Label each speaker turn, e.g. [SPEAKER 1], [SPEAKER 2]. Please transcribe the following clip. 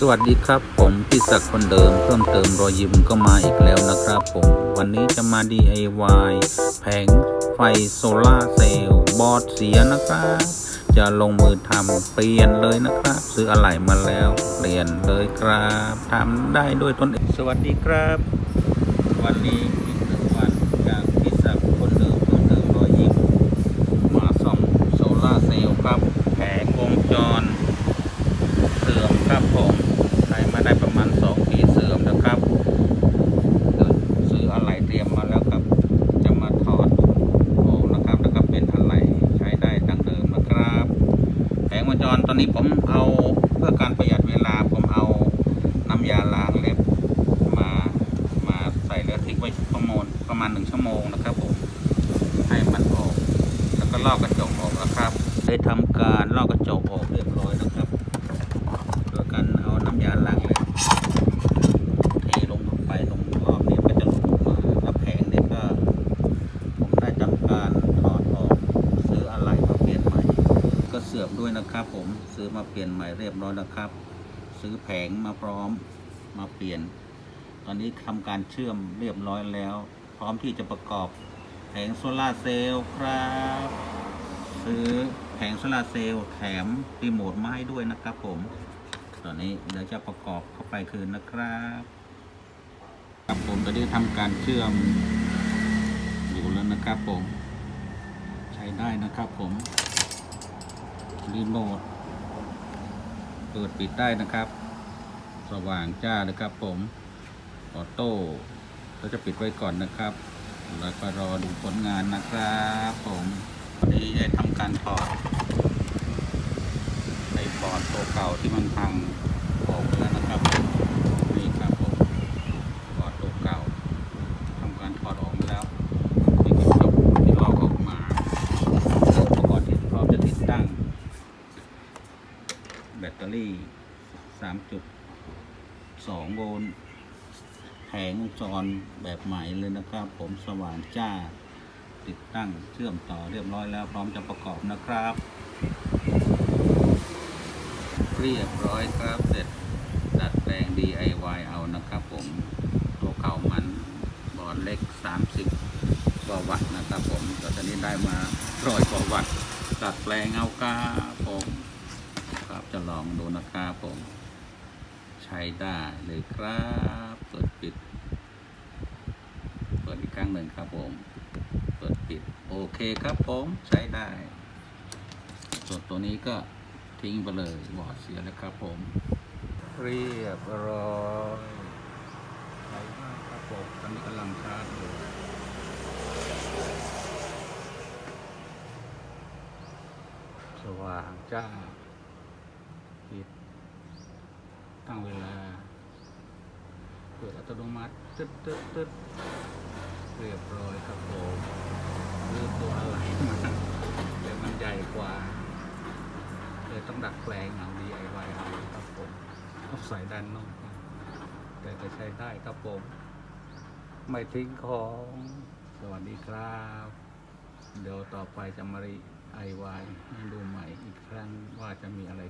[SPEAKER 1] สวัสดีครับผมพี่ศักดิ์คนเดิมเพิ่มเติมรอยยิ้มก็มาอีกแล้วนะครับผมวันนี้จะมา DIY แผงไฟโซลาร์เซลล์บอร์ดเสียนะครับ จะลงมือทำเปลี่ยนเลยนะครับ ซื้ออะไหล่มาแล้วเปลี่ยนเลยครับทำได้ด้วยตนเองสวัสดีครับ วันนี้อีกหนึ่งวันจากพี่ศักดิ์คนเดิมเพิ่มเติมรอยยิ้มมาซ่อมโซลาร์เซลล์ครับแผงวงจร เสื่อมครับผมใช้มาได้ประมาณสองปีเสื่อมนะครับเดี๋ยวซื้ออะไรเตรียมมาแล้วครับ จะมาถอดออกนะครับแล้วก็เป็นอะไรใช้ได้ดังเดิมนะครับแผงวงจรตอนนี้ผมเอาเพื่อการประหยัดเวลาผมเอาน้ำยาล้างเล็บมามาใส่แล้วทิ้งไว้ชั่วโมงประมาณหนึ่งชั่วโมงนะครับผมให้มันออก แล้วก็ลอกกระจกออกนะครับได้ทำการลอกกระจกออกเรียบร้อยนะครับ โดยการเอาน้ำยาล้างเลยเทลงไปตรงรอบนี้ก็จะหลุดออกมาแล้วแผงนี้ก็ผมได้ทำการถอดออกซื้ออะไรมาเปลี่ยนใหม่ ก็เสื่อมด้วย นะครับ ผมซื้อมาเปลี่ยนใหม่เรียบร้อยนะครับ ซื้อแผงมาพร้อมมาเปลี่ยน ตอนนี้ทำการเชื่อมเรียบร้อยแล้ว พร้อมที่จะประกอบแผงโซลาเซลล์ครับ ซื้อแผงโซลาเซลล์แถมรีโมทมาให้ด้วยนะครับ ผมตอนนี้เดี๋ยวจะประกอบเข้าไปคืนนะครับครับผมตอนนี้ทำการเชื่อมอยู่แล้วนะครับผม ใช้ได้นะครับผม รีโมท เปิดปิดได้นะครับ สว่างจ้านะครับผมออโต้เราจะปิดไว้ก่อนนะครับ แล้วก็รอดูผลงานนะครับผมวันนี้ได้ทำการถอดในปอดตัวเก่าที่มันพังออกแล้วนะครับ นี่ครับผมบอร์ดตัวเก่าทำการถอดออกมาแล้วนี่กระจกที่ลอกออกมาอุปกรณ์ที่พร้อมจะติดตั้ง แบตเตอรี่ 3.2 โวลต์แผงวงจรแบบใหม่เลยนะครับ ผมสว่างจ้า ติดตั้งเชื่อมต่อเรียบร้อยแล้วพร้อมจะประกอบนะครับ เรียบร้อยครับเสร็จดัดแปลง DIY เอานะครับผมตัวเก่ามันบอร์ดเล็ก 30กว่าวัตต์นะครับผมแต่ตอนนี้ได้มาร้อยกว่าวัตต์ดัดแปลงเอาครับผม จะลองดูนะครับผม ใช้ได้เลยครับเปิดปิด เปิดอีกครั้งหนึ่งครับผม เปิดปิด โอเคครับผม ใช้ได้ ส่วนตัวนี้ก็ทิ้งไปเลยบอดเสียแล้วครับผม เรียบร้อยใช้มากครับผมตอนนี้กำลังชาร์จอยู่สว่างจ้า ปิด ตั้งเวลา เปิดอัตโนมัติตึ๊ดตึ๊ดตึ๊ดเรียบร้อยครับผมลืมตัวอะไรมาเดี๋ยวมันใหญ่กว่าเลยต้องดัดแปลงเอา DIY เอาครับผมต้องใส่ด้านนอกนแต่จะใช้ได้ครับผม ไม่ทิ้งของสวัสดีครับ เดี๋ยวต่อไปจะมารีไอวายให้ดูใหม่อีกครั้งว่าจะมีอะไร